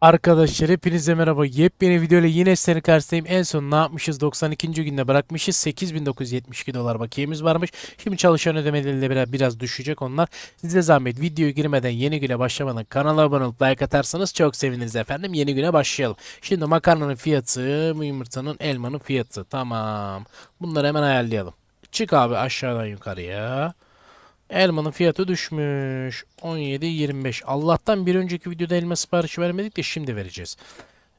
Arkadaşlar hepinize merhaba. Yepyeni videoyla yine sizlerin karşısındayım. En son ne yapmışız? 92. günde bırakmışız. 8972 dolar bakiyemiz varmış. Şimdi çalışan ödemeleriyle biraz, biraz düşecek onlar. Size zahmet videoya girmeden yeni güne başlamadan kanala abone olup like atarsanız çok seviniriz efendim. Yeni güne başlayalım. Şimdi makarnanın fiyatı, yumurtanın, elmanın fiyatı. Tamam. Bunları hemen ayarlayalım. Çık abi aşağıdan yukarıya. Elmanın fiyatı düşmüş. 17.25. Allah'tan bir önceki videoda elma siparişi vermedik de şimdi vereceğiz.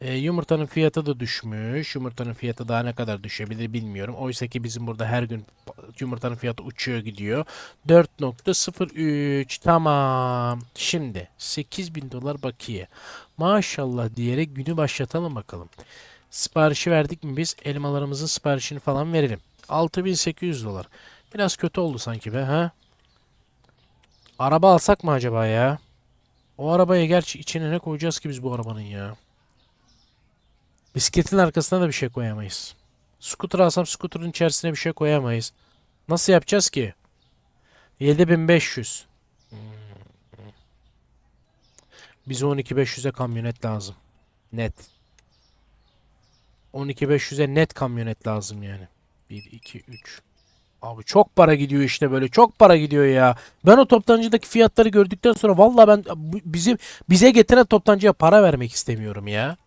Ee, yumurtanın fiyatı da düşmüş. Yumurtanın fiyatı daha ne kadar düşebilir bilmiyorum. Oysa ki bizim burada her gün yumurtanın fiyatı uçuyor gidiyor. 4.03 tamam. Şimdi 8000 dolar bakiye. Maşallah diyerek günü başlatalım bakalım. Siparişi verdik mi biz? Elmalarımızın siparişini falan verelim. 6800 dolar. Biraz kötü oldu sanki be ha? Araba alsak mı acaba ya? O arabaya gerçi içine ne koyacağız ki biz bu arabanın ya? Bisikletin arkasına da bir şey koyamayız. Scooter alsam scooter'ın içerisine bir şey koyamayız. Nasıl yapacağız ki? 7500. Hmm. Bize 12500'e kamyonet lazım. Net. 12500'e net kamyonet lazım yani. 1 2 3 Abi çok para gidiyor işte böyle. Çok para gidiyor ya. Ben o toptancıdaki fiyatları gördükten sonra vallahi ben bizim bize getiren toptancıya para vermek istemiyorum ya.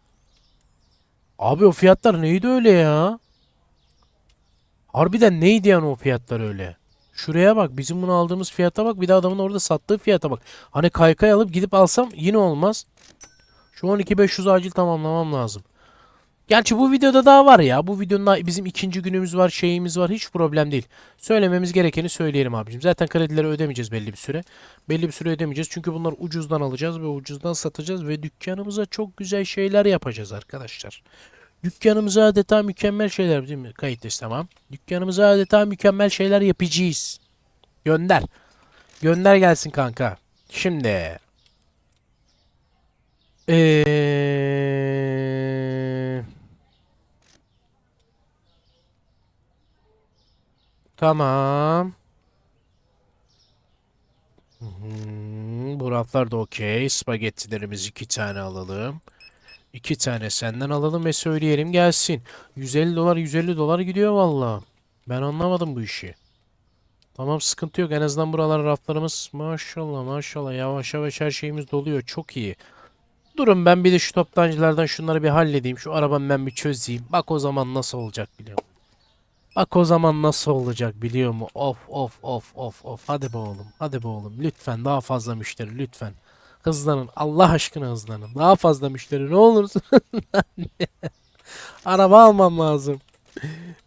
Abi o fiyatlar neydi öyle ya? Harbiden neydi yani o fiyatlar öyle? Şuraya bak bizim bunu aldığımız fiyata bak bir de adamın orada sattığı fiyata bak. Hani kaykay alıp gidip alsam yine olmaz. Şu 12500 acil tamamlamam lazım. Gerçi bu videoda daha var ya. Bu videonun bizim ikinci günümüz var, şeyimiz var. Hiç problem değil. Söylememiz gerekeni söyleyelim abicim. Zaten kredileri ödemeyeceğiz belli bir süre. Belli bir süre ödemeyeceğiz. Çünkü bunları ucuzdan alacağız ve ucuzdan satacağız ve dükkanımıza çok güzel şeyler yapacağız arkadaşlar. Dükkanımıza adeta mükemmel şeyler değil mi? Kayıtlıyız tamam. Dükkanımıza adeta mükemmel şeyler yapacağız. Gönder. Gönder gelsin kanka. Şimdi. Eee... Tamam. Hmm, bu raflar da okey. Spagettilerimizi iki tane alalım. İki tane senden alalım ve söyleyelim gelsin. 150 dolar 150 dolar gidiyor valla. Ben anlamadım bu işi. Tamam sıkıntı yok. En azından buralar raflarımız maşallah maşallah yavaş yavaş her şeyimiz doluyor. Çok iyi. Durun ben bir de şu toptancılardan şunları bir halledeyim. Şu arabamı ben bir çözeyim. Bak o zaman nasıl olacak biliyor musun? Bak o zaman nasıl olacak biliyor musun? Of of of of of. Hadi be oğlum. Hadi be oğlum. Lütfen daha fazla müşteri lütfen. Hızlanın. Allah aşkına hızlanın. Daha fazla müşteri ne olursun. Araba almam lazım.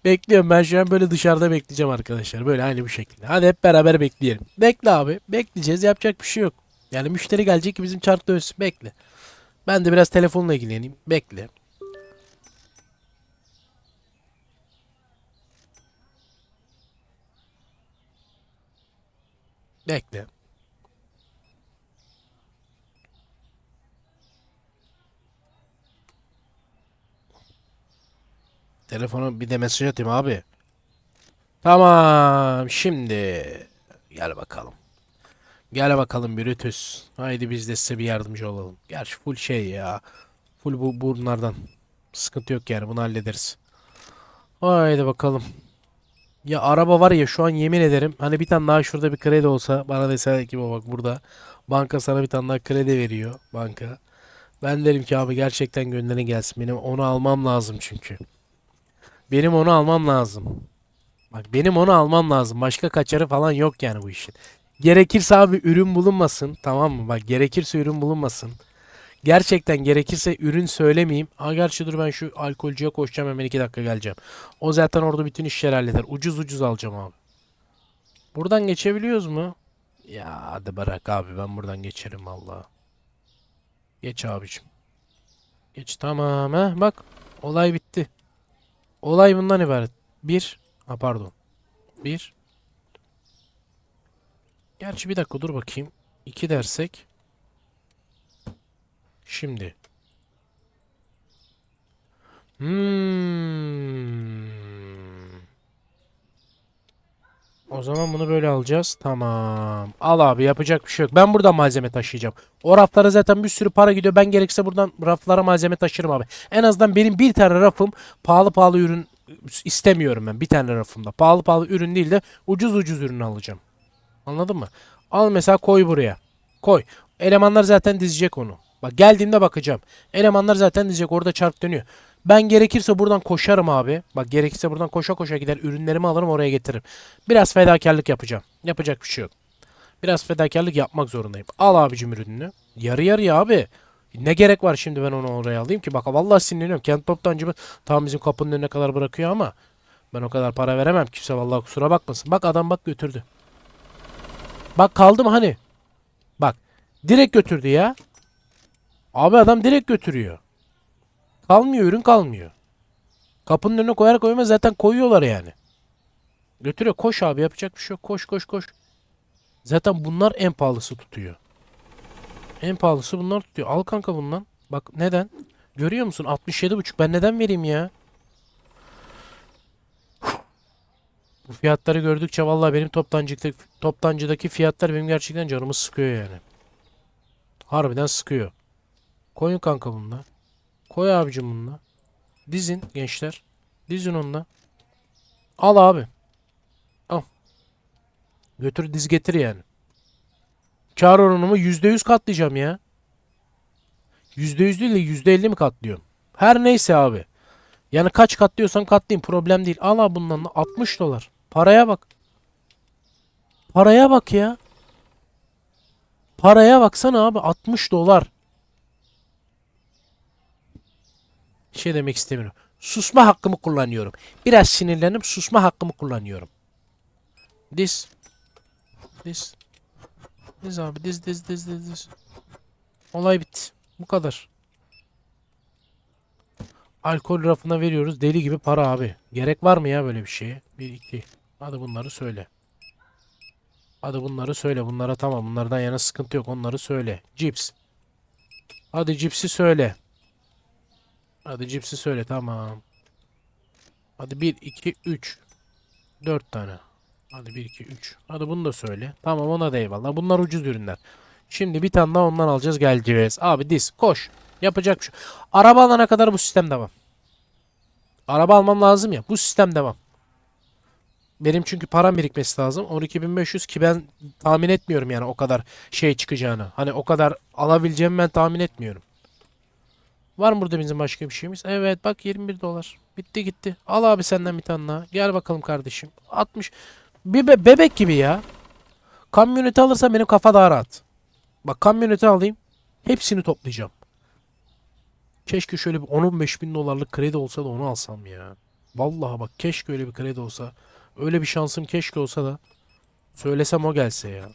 Bekliyorum ben şu an böyle dışarıda bekleyeceğim arkadaşlar. Böyle aynı bu şekilde. Hadi hep beraber bekleyelim. Bekle abi. Bekleyeceğiz. Yapacak bir şey yok. Yani müşteri gelecek ki bizim çark dönsün. Bekle. Ben de biraz telefonla ilgileneyim. Bekle. Bekle. Telefona bir de mesaj atayım abi. Tamam. Şimdi gel bakalım. Gel bakalım Brutus. Haydi biz de size bir yardımcı olalım. Gerçi full şey ya. Full bu bunlardan. Sıkıntı yok yani bunu hallederiz. Haydi bakalım. Ya araba var ya şu an yemin ederim hani bir tane daha şurada bir kredi olsa bana dese ki bak burada banka sana bir tane daha kredi veriyor banka. Ben derim ki abi gerçekten gönderin gelsin benim onu almam lazım çünkü. Benim onu almam lazım. Bak benim onu almam lazım. Başka kaçarı falan yok yani bu işin. Gerekirse abi ürün bulunmasın. Tamam mı? Bak gerekirse ürün bulunmasın. Gerçekten gerekirse ürün söylemeyeyim. Ha gerçi dur ben şu alkolcüye koşacağım hemen iki dakika geleceğim. O zaten orada bütün işleri halleder. Ucuz ucuz alacağım abi. Buradan geçebiliyoruz mu? Ya hadi bırak abi ben buradan geçerim valla. Geç abicim. Geç tamam ha bak. Olay bitti. Olay bundan ibaret. Bir. Ha pardon. Bir. Gerçi bir dakika dur bakayım. İki dersek. Şimdi. Hmm. O zaman bunu böyle alacağız. Tamam. Al abi yapacak bir şey yok. Ben buradan malzeme taşıyacağım. O raflara zaten bir sürü para gidiyor. Ben gerekirse buradan raflara malzeme taşırım abi. En azından benim bir tane rafım pahalı pahalı ürün istemiyorum ben. Bir tane rafımda. Pahalı pahalı ürün değil de ucuz ucuz ürün alacağım. Anladın mı? Al mesela koy buraya. Koy. Elemanlar zaten dizecek onu. Bak geldiğimde bakacağım. Elemanlar zaten dizecek. Orada çark dönüyor. Ben gerekirse buradan koşarım abi. Bak gerekirse buradan koşa koşa gider ürünlerimi alırım oraya getiririm. Biraz fedakarlık yapacağım. Yapacak bir şey yok. Biraz fedakarlık yapmak zorundayım. Al abicim ürününü. Yarı yarıya abi. Ne gerek var şimdi ben onu oraya alayım ki? Bak vallahi sinirleniyorum. Kent toptancımı tam bizim kapının önüne kadar bırakıyor ama ben o kadar para veremem. Kimse vallahi kusura bakmasın. Bak adam bak götürdü. Bak kaldı mı hani? Bak direkt götürdü ya. Abi adam direkt götürüyor. Kalmıyor ürün kalmıyor. Kapının önüne koyar koymaz zaten koyuyorlar yani. Götürüyor. Koş abi yapacak bir şey yok. Koş koş koş. Zaten bunlar en pahalısı tutuyor. En pahalısı bunlar tutuyor. Al kanka bundan. Bak neden? Görüyor musun? 67,5. Ben neden vereyim ya? Bu fiyatları gördükçe vallahi benim toptancıdaki, toptancıdaki fiyatlar benim gerçekten canımı sıkıyor yani. Harbiden sıkıyor. Koyun kanka bununla. Koy abicim bununla. Dizin gençler. Dizin onunla. Al abi. Al. Götür diz getir yani. Kar oranımı %100 katlayacağım ya. %100 değil de %50 mi katlıyorum? Her neyse abi. Yani kaç katlıyorsan katlayayım problem değil. Al abi bundan da 60 dolar. Paraya bak. Paraya bak ya. Paraya baksana abi 60 dolar. Şey demek istemiyorum. Susma hakkımı kullanıyorum. Biraz sinirlenip susma hakkımı kullanıyorum. Diz. Diz. Diz abi diz diz diz diz diz. Olay bitti. Bu kadar. Alkol rafına veriyoruz. Deli gibi para abi. Gerek var mı ya böyle bir şeye? Bir iki. Hadi bunları söyle. Hadi bunları söyle. Bunlara tamam. Bunlardan yana sıkıntı yok. Onları söyle. Cips. Hadi cipsi söyle. Hadi cipsi söyle tamam. Hadi 1 2 3 4 tane. Hadi 1 2 3. Hadi bunu da söyle. Tamam ona da eyvallah. Bunlar ucuz ürünler. Şimdi bir tane daha ondan alacağız geleceğiz. Abi diz koş. Yapacak bir şey. Araba alana kadar bu sistem devam. Araba almam lazım ya. Bu sistem devam. Benim çünkü param birikmesi lazım. 12.500 ki ben tahmin etmiyorum yani o kadar şey çıkacağını. Hani o kadar alabileceğimi ben tahmin etmiyorum. Var mı burada bizim başka bir şeyimiz? Evet bak 21 dolar. Bitti gitti. Al abi senden bir tane daha. Gel bakalım kardeşim. 60. Bir be- bebek gibi ya. Kamyoneti alırsam benim kafa daha rahat. Bak kamyoneti alayım. Hepsini toplayacağım. Keşke şöyle bir 10-15 bin dolarlık kredi olsa da onu alsam ya. Vallahi bak keşke öyle bir kredi olsa. Öyle bir şansım keşke olsa da. Söylesem o gelse ya.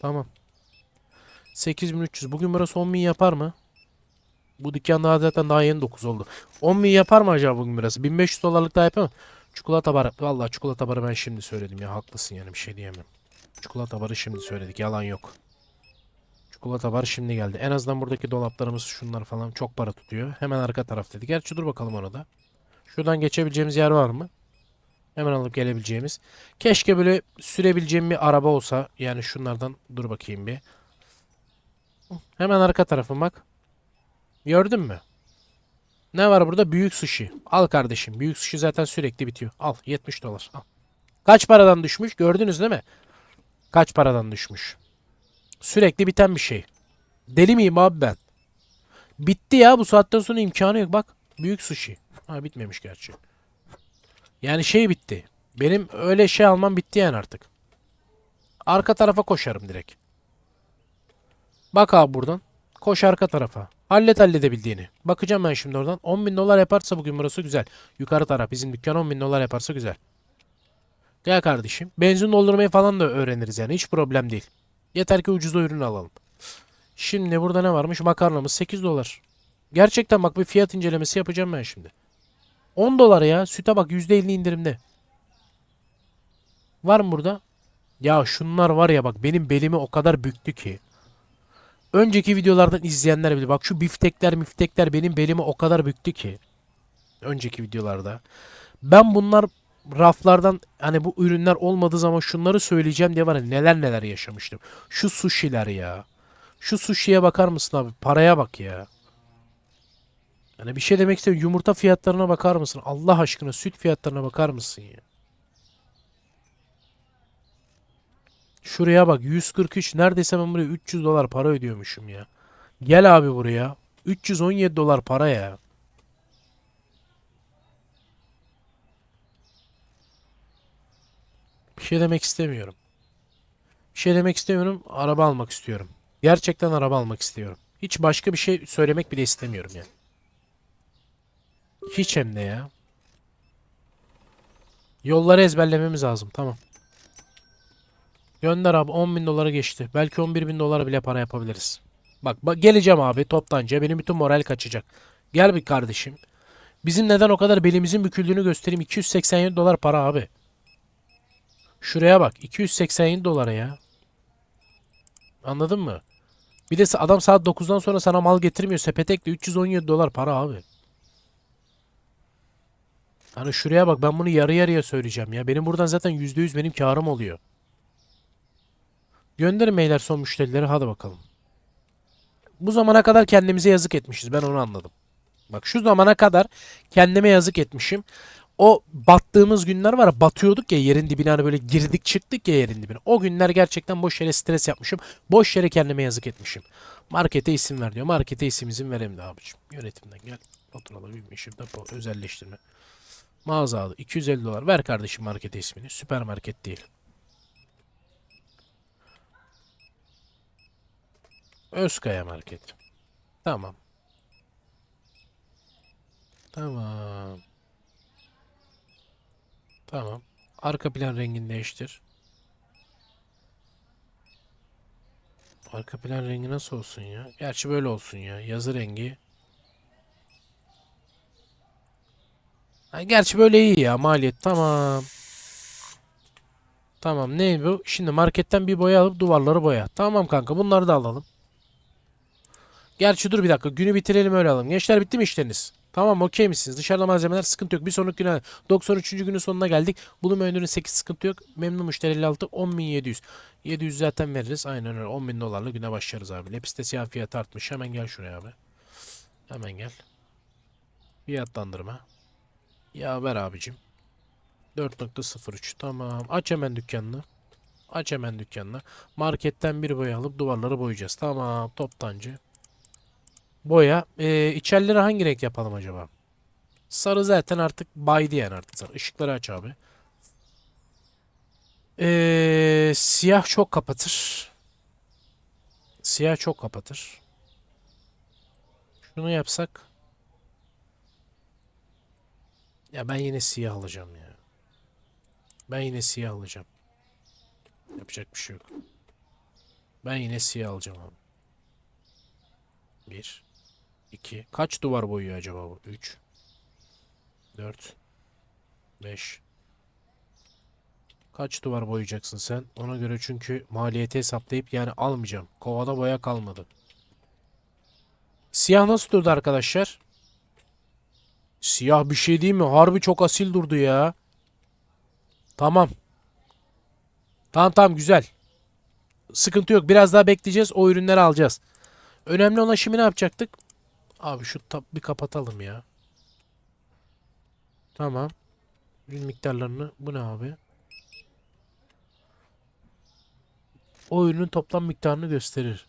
Tamam. 8300. Bugün burası 10 bin yapar mı? Bu dükkan daha zaten daha yeni 9 oldu. 10 bin yapar mı acaba bugün burası? 1500 dolarlık daha yapar mı? Çikolata barı. Vallahi çikolata barı ben şimdi söyledim ya. Haklısın yani bir şey diyemem. Çikolata barı şimdi söyledik. Yalan yok. Çikolata barı şimdi geldi. En azından buradaki dolaplarımız şunlar falan çok para tutuyor. Hemen arka taraftaydı. Gerçi dur bakalım ona da. Şuradan geçebileceğimiz yer var mı? Hemen alıp gelebileceğimiz. Keşke böyle sürebileceğim bir araba olsa. Yani şunlardan dur bakayım bir. Hemen arka tarafım bak. Gördün mü? Ne var burada? Büyük sushi. Al kardeşim. Büyük sushi zaten sürekli bitiyor. Al 70 dolar. Al. Kaç paradan düşmüş? Gördünüz değil mi? Kaç paradan düşmüş? Sürekli biten bir şey. Deli miyim abi ben? Bitti ya bu saatten sonra imkanı yok. Bak büyük sushi. Ha bitmemiş gerçi. Yani şey bitti. Benim öyle şey almam bitti yani artık. Arka tarafa koşarım direkt. Bak abi buradan. Koş arka tarafa. Hallet halledebildiğini. Bakacağım ben şimdi oradan. 10 bin dolar yaparsa bugün burası güzel. Yukarı taraf bizim dükkan 10 bin dolar yaparsa güzel. Gel kardeşim. Benzin doldurmayı falan da öğreniriz yani. Hiç problem değil. Yeter ki ucuz ürün alalım. Şimdi burada ne varmış? Makarnamız 8 dolar. Gerçekten bak bir fiyat incelemesi yapacağım ben şimdi. 10 dolar ya. Süte bak %50 indirimde. Var mı burada? Ya şunlar var ya bak benim belimi o kadar büktü ki. Önceki videolardan izleyenler bilir. Bak şu biftekler miftekler benim belimi o kadar büktü ki. Önceki videolarda. Ben bunlar raflardan hani bu ürünler olmadığı zaman şunları söyleyeceğim diye var ya neler neler yaşamıştım. Şu sushi'ler ya. Şu sushi'ye bakar mısın abi? Paraya bak ya. Yani bir şey demek istiyorum. Yumurta fiyatlarına bakar mısın? Allah aşkına süt fiyatlarına bakar mısın ya? Şuraya bak 143 neredeyse ben buraya 300 dolar para ödüyormuşum ya. Gel abi buraya. 317 dolar para ya. Bir şey demek istemiyorum. Bir şey demek istemiyorum. Araba almak istiyorum. Gerçekten araba almak istiyorum. Hiç başka bir şey söylemek bile istemiyorum ya. Hiç hem de ya. Yolları ezberlememiz lazım. Tamam. Gönder abi 10 bin dolara geçti. Belki 11 bin dolara bile para yapabiliriz. Bak, bak geleceğim abi toptancıya. Benim bütün moral kaçacak. Gel bir kardeşim. Bizim neden o kadar belimizin büküldüğünü göstereyim. 287 dolar para abi. Şuraya bak. 287 dolara ya. Anladın mı? Bir de adam saat 9'dan sonra sana mal getirmiyor. Sepetekle 317 dolar para abi. Hani şuraya bak ben bunu yarı yarıya söyleyeceğim ya. Benim buradan zaten %100 benim karım oluyor. Gönderin meyler son müşterileri hadi bakalım. Bu zamana kadar kendimize yazık etmişiz. Ben onu anladım. Bak şu zamana kadar kendime yazık etmişim. O battığımız günler var batıyorduk ya yerin dibine hani böyle girdik çıktık ya yerin dibine. O günler gerçekten boş yere stres yapmışım. Boş yere kendime yazık etmişim. Markete isim ver diyor. Markete isim izin vereyim de abicim. Yönetimden gel. Faturalar bilmişim depo özelleştirme. Mağaza adı 250 dolar. Ver kardeşim markete ismini. Süpermarket değil. Özkaya Market. Tamam. Tamam. Tamam. Arka plan rengini değiştir. Arka plan rengi nasıl olsun ya? Gerçi böyle olsun ya. Yazı rengi. Ha, gerçi böyle iyi ya. Maliyet tamam. Tamam ne bu? Şimdi marketten bir boya alıp duvarları boya. Tamam kanka bunları da alalım. Gerçi dur bir dakika. Günü bitirelim öyle alalım. Gençler bitti mi işleriniz? Tamam okey misiniz? Dışarıda malzemeler sıkıntı yok. Bir sonraki güne 93. günün sonuna geldik. Bulum öndürün 8 sıkıntı yok. Memnun müşteri 56 10.700. 700 zaten veririz. Aynen öyle. 10.000 dolarla güne başlarız abi. De siyah fiyat artmış. Hemen gel şuraya abi. Hemen gel. Fiyatlandırma. Ya ver abicim. 4.03 tamam. Aç hemen dükkanını. Aç hemen dükkanını. Marketten bir boya alıp duvarları boyayacağız. Tamam toptancı. Boya. Ee, içerileri hangi renk yapalım acaba? Sarı zaten artık baydı yani artık sarı. Işıkları aç abi. Ee, siyah çok kapatır. Siyah çok kapatır. Şunu yapsak. Ya ben yine siyah alacağım ya. Ben yine siyah alacağım. Yapacak bir şey yok. Ben yine siyah alacağım abi. Bir. İki. Kaç duvar boyuyor acaba bu? Üç. Dört. Beş. Kaç duvar boyayacaksın sen? Ona göre çünkü maliyeti hesaplayıp yani almayacağım. Kovada boya kalmadı. Siyah nasıl durdu arkadaşlar? Siyah bir şey değil mi? Harbi çok asil durdu ya. Tamam. Tamam tamam güzel. Sıkıntı yok. Biraz daha bekleyeceğiz. O ürünleri alacağız. Önemli olan şimdi ne yapacaktık? Abi şu tab bir kapatalım ya. Tamam. Ürün miktarlarını. Bu ne abi? O ürünün toplam miktarını gösterir.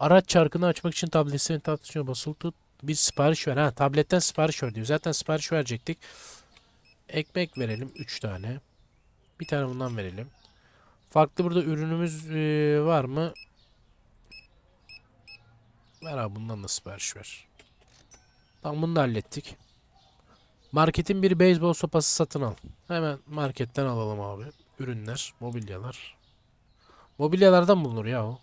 Araç çarkını açmak için tabletin tartışma basılı tut. Bir sipariş ver. Ha tabletten sipariş ver diyor. Zaten sipariş verecektik. Ekmek verelim 3 tane. Bir tane bundan verelim. Farklı burada ürünümüz eee, var mı? Ver abi bundan da sipariş ver. Tamam bunu da hallettik. Marketin bir beyzbol sopası satın al. Hemen marketten alalım abi. Ürünler, mobilyalar. Mobilyalardan bulunur ya o.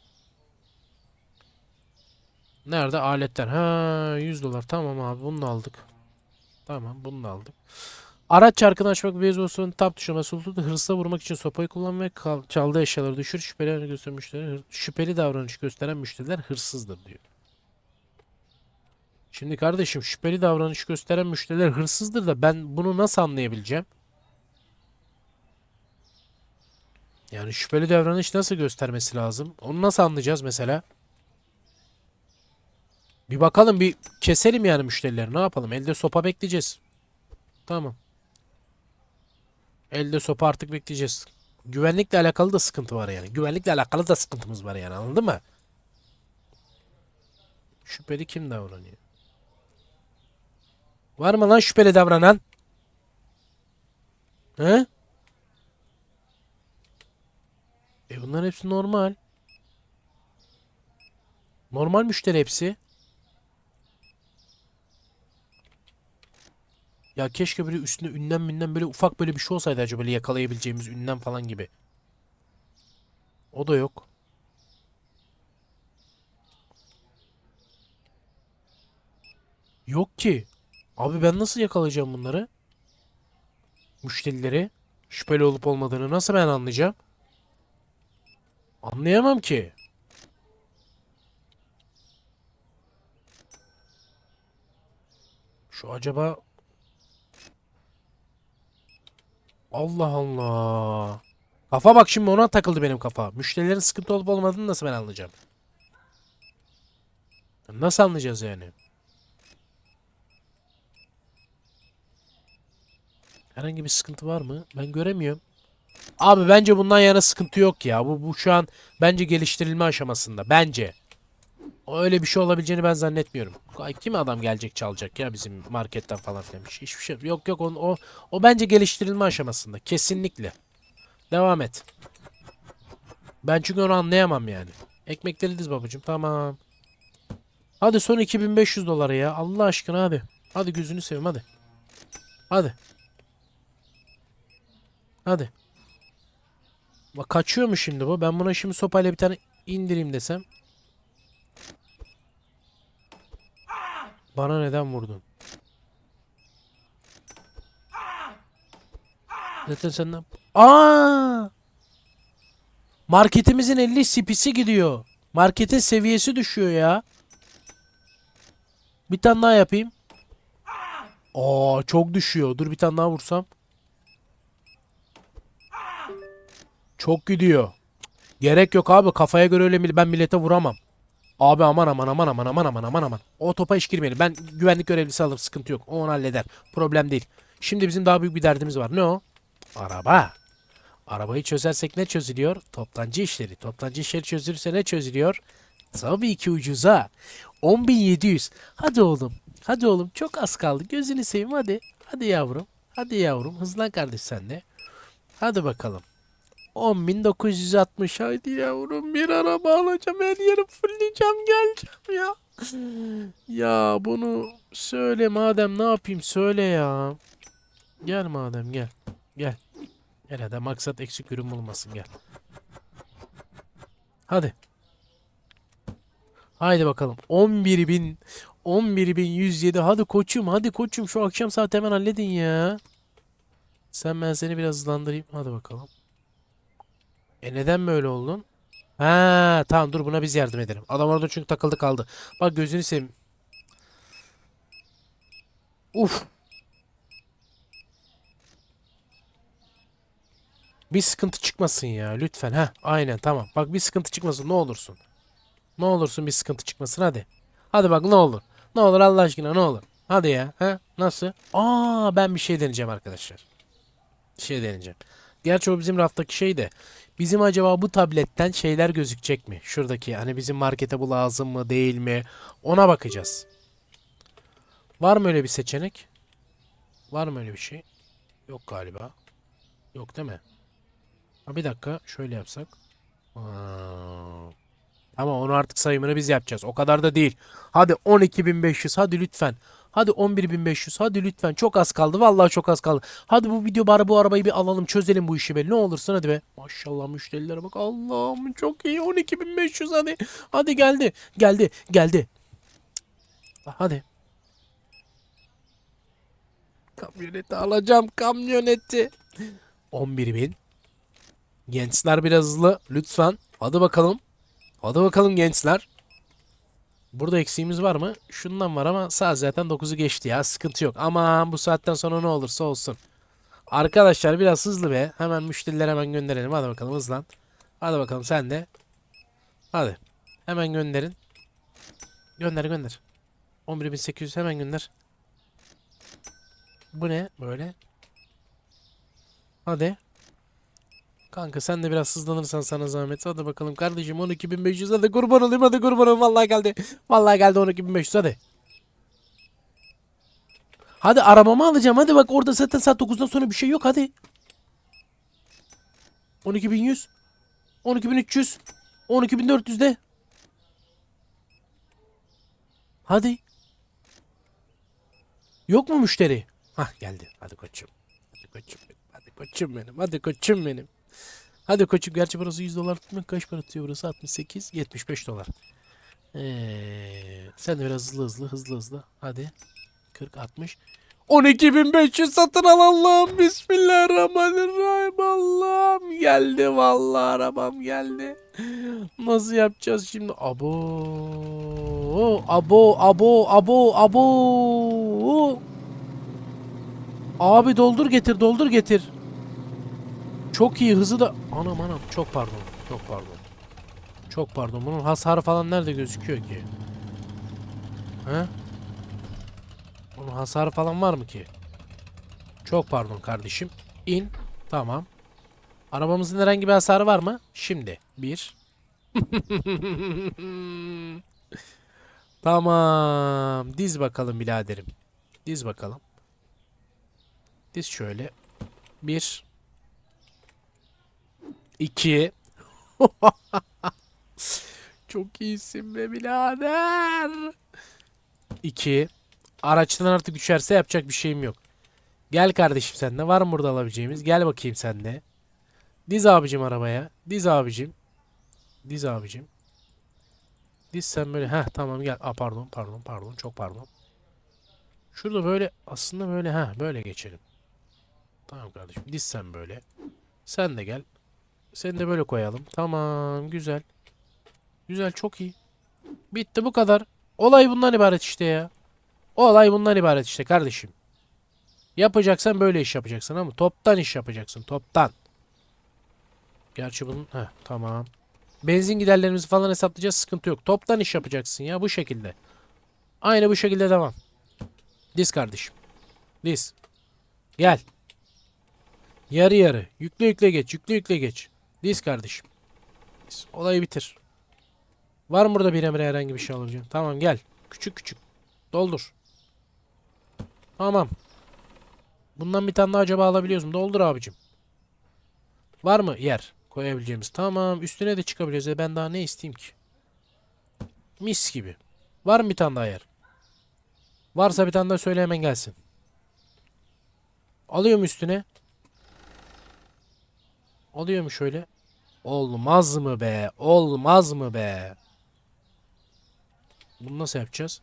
Nerede? Aletler. Ha 100 dolar. Tamam abi bunu da aldık. Tamam bunu da aldık. Araç çarkını açmak beyzbolsun tab tuşuna basılı. Hırsla vurmak için sopayı kullan ve çaldığı eşyaları düşür. Şüpheli şüpheli davranış gösteren müşteriler hırsızdır diyor. Şimdi kardeşim şüpheli davranış gösteren müşteriler hırsızdır da ben bunu nasıl anlayabileceğim? Yani şüpheli davranış nasıl göstermesi lazım? Onu nasıl anlayacağız mesela? Bir bakalım bir keselim yani müşterileri. Ne yapalım? Elde sopa bekleyeceğiz. Tamam. Elde sopa artık bekleyeceğiz. Güvenlikle alakalı da sıkıntı var yani. Güvenlikle alakalı da sıkıntımız var yani anladın mı? Şüpheli kim davranıyor? Var mı lan şüpheli davranan? He? E bunların hepsi normal. Normal müşteri hepsi. Ya keşke böyle üstünde ünlem münden böyle ufak böyle bir şey olsaydı acaba böyle yakalayabileceğimiz ünlem falan gibi. O da yok. Yok ki. Abi ben nasıl yakalayacağım bunları? Müşterileri şüpheli olup olmadığını nasıl ben anlayacağım? Anlayamam ki. Şu acaba Allah Allah. Kafa bak şimdi ona takıldı benim kafa. Müşterilerin sıkıntı olup olmadığını nasıl ben anlayacağım? Nasıl anlayacağız yani? Herhangi bir sıkıntı var mı? Ben göremiyorum. Abi bence bundan yana sıkıntı yok ya. Bu, bu şu an bence geliştirilme aşamasında. Bence. Öyle bir şey olabileceğini ben zannetmiyorum. Ay, Kim adam gelecek çalacak ya bizim marketten falan filan bir. Hiçbir şey yok yok o, o, o bence geliştirilme aşamasında. Kesinlikle. Devam et. Ben çünkü onu anlayamam yani. Ekmekleri diz babacığım. Tamam. Hadi son 2500 dolara ya. Allah aşkına hadi. Hadi gözünü seveyim hadi. Hadi. Hadi. Bak kaçıyor mu şimdi bu? Ben buna şimdi sopayla bir tane indireyim desem. Bana neden vurdun? Zaten senden... Aa! Marketimizin 50 CP'si gidiyor. Marketin seviyesi düşüyor ya. Bir tane daha yapayım. Aa çok düşüyor. Dur bir tane daha vursam. Çok gidiyor. Gerek yok abi. Kafaya göre öyle ben millete vuramam. Abi aman aman aman aman aman aman aman aman. O topa hiç girmeyelim. Ben güvenlik görevlisi alırım. Sıkıntı yok. O onu halleder. Problem değil. Şimdi bizim daha büyük bir derdimiz var. Ne o? Araba. Arabayı çözersek ne çözülüyor? Toptancı işleri. Toptancı işleri çözülürse ne çözülüyor? Tabii ki ucuza. 10.700. Hadi oğlum. Hadi oğlum. Çok az kaldı. Gözünü seveyim hadi. Hadi yavrum. Hadi yavrum. Hızlan kardeş sen de. Hadi bakalım. 10.960 haydi yavrum bir araba alacağım her yeri fullleyeceğim geleceğim ya. Ya bunu söyle madem ne yapayım söyle ya. Gel madem gel. Gel. Gel hadi maksat eksik ürün olmasın gel. Hadi. Haydi bakalım. 11.000 11.107 hadi koçum hadi koçum şu akşam saat hemen halledin ya. Sen ben seni biraz hızlandırayım. Hadi bakalım. E neden böyle oldun? Ha tamam dur buna biz yardım edelim. Adam orada çünkü takıldı kaldı. Bak gözünü seveyim. Uf. Bir sıkıntı çıkmasın ya lütfen. Ha aynen tamam. Bak bir sıkıntı çıkmasın ne olursun. Ne olursun bir sıkıntı çıkmasın hadi. Hadi bak ne olur. Ne olur Allah aşkına ne olur. Hadi ya. Ha nasıl? Aa ben bir şey deneyeceğim arkadaşlar. Bir şey deneyeceğim. Gerçi o bizim raftaki şey de. Bizim acaba bu tabletten şeyler gözükecek mi? Şuradaki hani bizim markete bu lazım mı değil mi? Ona bakacağız. Var mı öyle bir seçenek? Var mı öyle bir şey? Yok galiba. Yok değil mi? Ha bir dakika şöyle yapsak. Ama onu artık sayımını biz yapacağız. O kadar da değil. Hadi 12.500 hadi lütfen. Hadi 11.500 hadi lütfen. Çok az kaldı. Vallahi çok az kaldı. Hadi bu video bari bu arabayı bir alalım çözelim bu işi be. Ne olursun hadi be. Maşallah müşterilere bak. Allah'ım çok iyi. 12.500 hadi. Hadi geldi. Geldi. Geldi. Hadi. Kamyoneti alacağım. Kamyoneti. 11.000. Gençler biraz hızlı. Lütfen. Hadi bakalım. Hadi bakalım gençler. Burada eksiğimiz var mı? Şundan var ama saat zaten 9'u geçti ya. Sıkıntı yok. Ama bu saatten sonra ne olursa olsun. Arkadaşlar biraz hızlı be. Hemen müşterilere hemen gönderelim. Hadi bakalım hızlan. Hadi bakalım sen de. Hadi. Hemen gönderin. Gönder gönder. 11.800 hemen gönder. Bu ne böyle? Hadi. Kanka sen de biraz hızlanırsan sana zahmet. Hadi bakalım kardeşim 12.500 hadi kurban olayım hadi kurban olayım. Vallahi geldi. Vallahi geldi 12.500 hadi. Hadi arabamı alacağım. Hadi bak orada zaten saat 9'dan sonra bir şey yok hadi. 12.100 12.300 12.400 de. Hadi. Yok mu müşteri? Hah geldi. Hadi koçum. Hadi koçum benim. Hadi koçum benim. Hadi koçum benim. Hadi koçum. Gerçi burası 100 dolar tutmak kaç para tutuyor burası? 68, 75 dolar. Ee, sen de biraz hızlı hızlı hızlı hızlı. Hadi. 40, 60. 12.500 satın al Allah'ım. Bismillahirrahmanirrahim. Allah'ım geldi vallahi arabam geldi. Nasıl yapacağız şimdi? Abo. Abo, abo, abo, abo. Abi doldur getir, doldur getir. Çok iyi hızı da... Anam anam çok pardon. Çok pardon. Çok pardon. Bunun hasarı falan nerede gözüküyor ki? He? Bunun hasarı falan var mı ki? Çok pardon kardeşim. İn. Tamam. Arabamızın herhangi bir hasarı var mı? Şimdi. Bir. tamam. Diz bakalım biraderim. Diz bakalım. Diz şöyle. Bir. İki. Çok iyisin be birader. İki. Araçtan artık düşerse yapacak bir şeyim yok. Gel kardeşim sen de. Var mı burada alabileceğimiz? Gel bakayım sen de. Diz abicim arabaya. Diz abicim. Diz abicim. Diz sen böyle. Heh tamam gel. Aa, pardon pardon pardon. Çok pardon. Şurada böyle aslında böyle ha böyle geçelim. Tamam kardeşim. Diz sen böyle. Sen de gel. Seni de böyle koyalım. Tamam güzel. Güzel çok iyi. Bitti bu kadar. Olay bundan ibaret işte ya. Olay bundan ibaret işte kardeşim. Yapacaksan böyle iş yapacaksın ama toptan iş yapacaksın toptan. Gerçi bunun heh, tamam. Benzin giderlerimizi falan hesaplayacağız sıkıntı yok. Toptan iş yapacaksın ya bu şekilde. Aynı bu şekilde devam. Diz kardeşim. Diz. Gel. Yarı yarı. Yükle yükle geç. Yükle yükle geç. Diz kardeşim. Diz. Olayı bitir. Var mı burada bir emre herhangi bir şey alacağım? Tamam gel. Küçük küçük. Doldur. Tamam. Bundan bir tane daha acaba alabiliyoruz mu? Doldur abicim. Var mı yer koyabileceğimiz? Tamam. Üstüne de çıkabiliyoruz. E ben daha ne isteyeyim ki? Mis gibi. Var mı bir tane daha yer? Varsa bir tane daha söyle hemen gelsin. Alıyorum üstüne. Alıyor mu şöyle? Olmaz mı be? Olmaz mı be? Bunu nasıl yapacağız?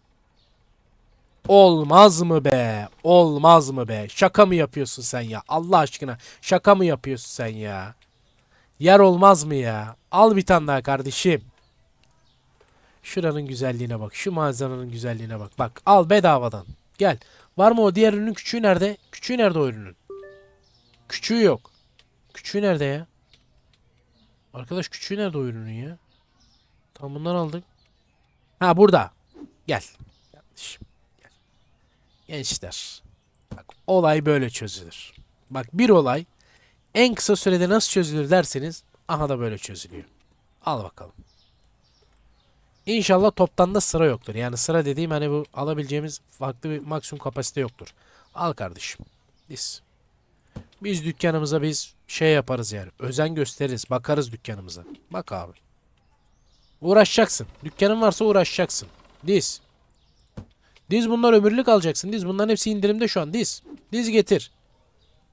Olmaz mı be? Olmaz mı be? Şaka mı yapıyorsun sen ya? Allah aşkına şaka mı yapıyorsun sen ya? Yer olmaz mı ya? Al bir tane daha kardeşim. Şuranın güzelliğine bak. Şu manzaranın güzelliğine bak. Bak al bedavadan. Gel. Var mı o diğer ürünün küçüğü nerede? Küçüğü nerede o ürünün? Küçüğü yok. Küçüğü nerede ya? Arkadaş küçüğü nerede o ürünün ya? Tamam bundan aldık. Ha burada. Gel. Kardeşim. Gel. Gençler. Bak olay böyle çözülür. Bak bir olay en kısa sürede nasıl çözülür derseniz aha da böyle çözülüyor. Al bakalım. İnşallah toptan da sıra yoktur. Yani sıra dediğim hani bu alabileceğimiz farklı bir maksimum kapasite yoktur. Al kardeşim. Biz. Biz dükkanımıza biz şey yaparız yani. Özen gösteririz. Bakarız dükkanımıza. Bak abi. Uğraşacaksın. Dükkanın varsa uğraşacaksın. Diz. Diz bunlar ömürlük alacaksın. Diz bunların hepsi indirimde şu an. Diz. Diz getir.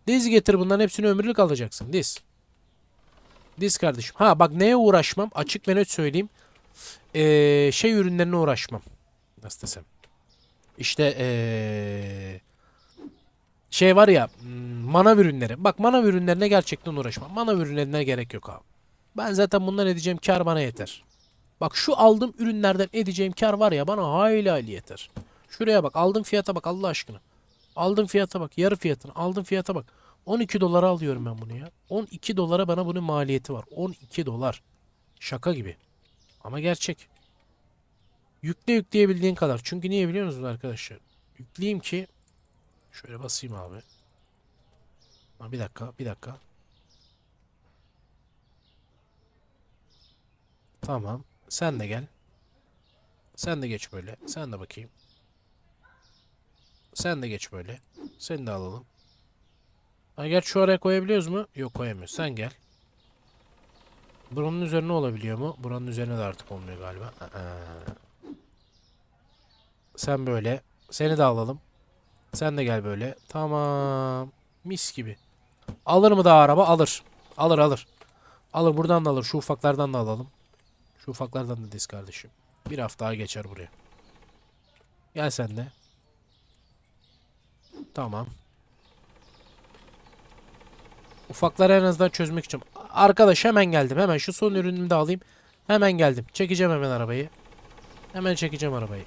Diz getir bunların hepsini ömürlük alacaksın. Diz. Diz kardeşim. Ha bak neye uğraşmam? Açık ve net söyleyeyim. Ee, şey ürünlerine uğraşmam. Nasıl desem. İşte ee, şey var ya hmm, manav ürünleri. Bak manav ürünlerine gerçekten uğraşmam. Manav ürünlerine gerek yok abi. Ben zaten bundan edeceğim kar bana yeter. Bak şu aldığım ürünlerden edeceğim kar var ya bana hayli hayli yeter. Şuraya bak aldığım fiyata bak Allah aşkına. Aldığım fiyata bak yarı fiyatına aldığım fiyata bak. 12 dolara alıyorum ben bunu ya. 12 dolara bana bunun maliyeti var. 12 dolar. Şaka gibi. Ama gerçek. Yükle yükleyebildiğin kadar. Çünkü niye biliyor musunuz arkadaşlar? Yükleyeyim ki şöyle basayım abi. Ha, bir dakika, bir dakika. Tamam. Sen de gel. Sen de geç böyle. Sen de bakayım. Sen de geç böyle. Seni de alalım. Ha gel şu araya koyabiliyoruz mu? Yok koyamıyoruz. Sen gel. Buranın üzerine olabiliyor mu? Buranın üzerine de artık olmuyor galiba. Aa. Sen böyle. Seni de alalım. Sen de gel böyle. Tamam. Mis gibi. Alır mı daha araba? Alır. Alır alır. Alır buradan da alır. Şu ufaklardan da alalım. Şu ufaklardan da diz kardeşim. Bir hafta daha geçer buraya. Gel sen de. Tamam. Ufakları en azından çözmek için. Arkadaş hemen geldim. Hemen şu son ürünümü de alayım. Hemen geldim. Çekeceğim hemen arabayı. Hemen çekeceğim arabayı.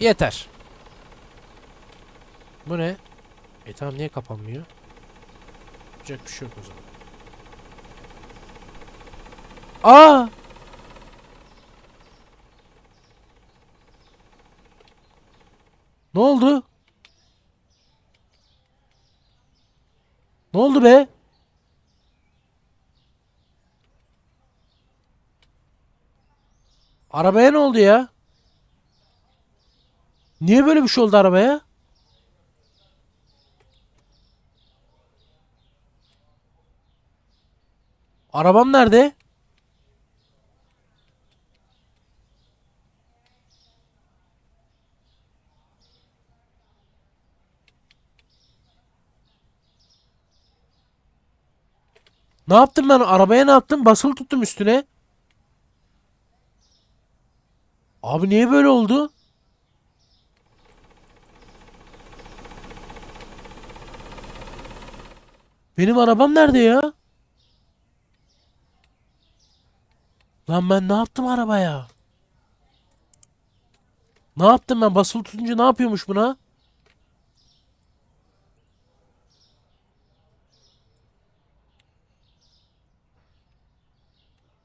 Yeter. Bu ne? E tamam niye kapanmıyor? Yapacak bir şey yok o zaman. Aa! Ne oldu? Ne oldu be? Arabaya ne oldu ya? Niye böyle bir şey oldu arabaya? Arabam nerede? Ne yaptım ben? Arabaya ne yaptım? Basılı tuttum üstüne. Abi niye böyle oldu? Benim arabam nerede ya? Lan ben ne yaptım arabaya? Ne yaptım ben? Basılı tutunca ne yapıyormuş buna?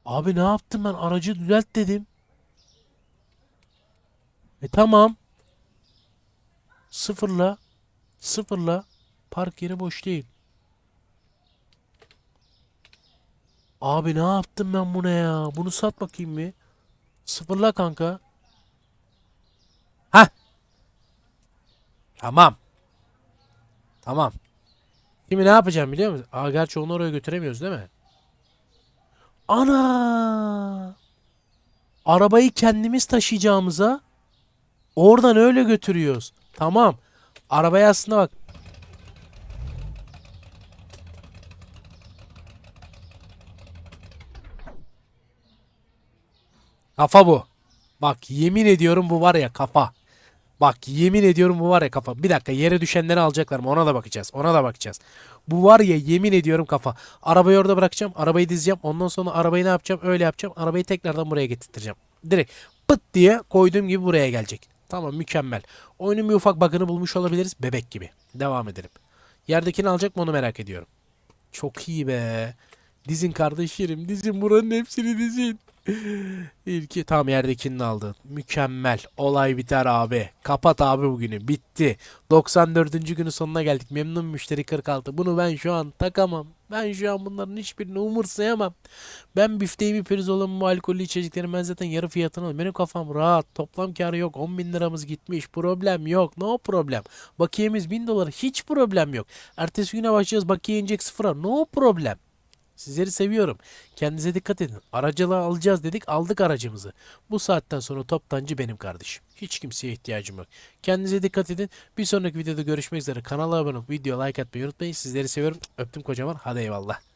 Abi ne yaptım ben? Aracı düzelt dedim. E tamam. Sıfırla. Sıfırla. Park yeri boş değil. Abi ne yaptım ben buna ya? Bunu sat bakayım bir. Sıfırla kanka. Heh. Tamam. Tamam. Şimdi ne yapacağım biliyor musun? Aa gerçi onu oraya götüremiyoruz değil mi? Ana! Arabayı kendimiz taşıyacağımıza oradan öyle götürüyoruz. Tamam. Arabaya aslında bak. Kafa bu. Bak yemin ediyorum bu var ya kafa. Bak yemin ediyorum bu var ya kafa. Bir dakika yere düşenleri alacaklar mı? Ona da bakacağız. Ona da bakacağız. Bu var ya yemin ediyorum kafa. Arabayı orada bırakacağım. Arabayı dizeceğim. Ondan sonra arabayı ne yapacağım? Öyle yapacağım. Arabayı tekrardan buraya getirteceğim. Direkt pıt diye koyduğum gibi buraya gelecek. Tamam mükemmel. Oyunun bir ufak bug'ını bulmuş olabiliriz. Bebek gibi. Devam edelim. Yerdekini alacak mı onu merak ediyorum. Çok iyi be. Dizin kardeşlerim. Dizin buranın hepsini dizin. İlki tam yerdekini aldı. Mükemmel. Olay biter abi. Kapat abi bugünü. Bitti. 94. günün sonuna geldik. Memnun müşteri 46. Bunu ben şu an takamam. Ben şu an bunların hiçbirini umursayamam. Ben bifteğimi pirzolamı alkollü içeceklerim ben zaten yarı fiyatına alıyorum. Benim kafam rahat. Toplam karı yok. 10 bin liramız gitmiş. Problem yok. No problem. Bakiyemiz 1000 dolar. Hiç problem yok. Ertesi güne başlayacağız. Bakiye inecek sıfıra. No problem. Sizleri seviyorum. Kendinize dikkat edin. Aracılığı alacağız dedik aldık aracımızı. Bu saatten sonra toptancı benim kardeşim. Hiç kimseye ihtiyacım yok. Kendinize dikkat edin. Bir sonraki videoda görüşmek üzere. Kanala abone olup video like atmayı unutmayın. Sizleri seviyorum. Öptüm kocaman. Hadi eyvallah.